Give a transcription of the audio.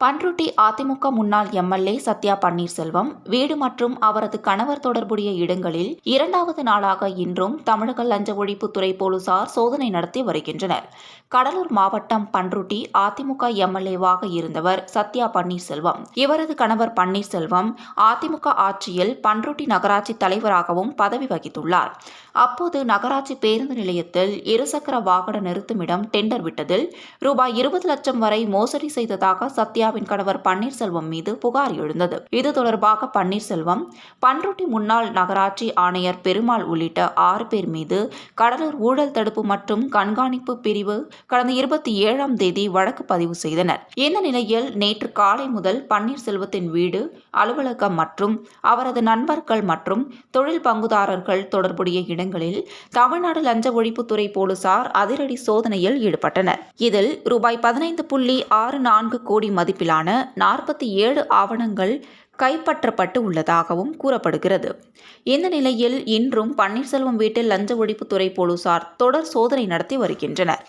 பன்ருட்டி அதிமுக முன்னாள் எம்எல்ஏ சத்யா பன்னீர்செல்வம் வீடு மற்றும் அவரது கணவர் தொடர்புடைய இடங்களில் இரண்டாவது நாளாக இன்றும் தமிழக லஞ்ச ஒழிப்புத்துறை போலீசார் சோதனை நடத்தி வருகின்றனர். கடலூர் மாவட்டம் பன்ருட்டி அதிமுக எம்எல்ஏவாக இருந்தவர் சத்யா பன்னீர்செல்வம். இவரது கணவர் பன்னீர்செல்வம் அதிமுக ஆட்சியில் பன்ருட்டி நகராட்சி தலைவராகவும் பதவி வகித்துள்ளார். அப்போது நகராட்சி பேருந்து நிலையத்தில் இருசக்கர வாகன நிறுத்துமிடம் டெண்டர் விட்டதில் ரூபாய் இருபது லட்சம் வரை மோசடி செய்ததாக சத்யா சத்யாவின் கணவர் பன்னீர்செல்வம் மீது புகார் எழுந்தது. இது தொடர்பாக பன்னீர்செல்வம் பன்ருட்டி முன்னாள் நகராட்சி ஆணையர் பெருமாள் உள்ளிட்ட ஆறு பேர் மீது கடலூர் ஊழல் தடுப்பு மற்றும் கண்காணிப்பு பிரிவு கடந்த இருபத்தி ஏழாம் தேதி வழக்கு பதிவு செய்தனர். இந்த நிலையில் நேற்று காலை முதல் பன்னீர்செல்வத்தின் வீடு அலுவலகம் மற்றும் அவரது நண்பர்கள் மற்றும் தொழில் பங்குதாரர்கள் தொடர்புடைய இடங்களில் தமிழ்நாடு லஞ்ச ஒழிப்புத்துறை போலீசார் அதிரடி சோதனையில் ஈடுபட்டனர். இதில் ரூபாய் பதினைந்து புள்ளி ஆறு நான்கு கோடி மதிப்பிலான நாற்பத்தி ஏழு ஆவணங்கள் கைப்பற்றப்பட்டு உள்ளதாகவும் கூறப்படுகிறது. இந்த நிலையில் இன்றும் பன்னீர்செல்வம் வீட்டில் லஞ்ச ஒழிப்புத்துறை போலீசார் தொடர் சோதனை நடத்தி வருகின்றனர்.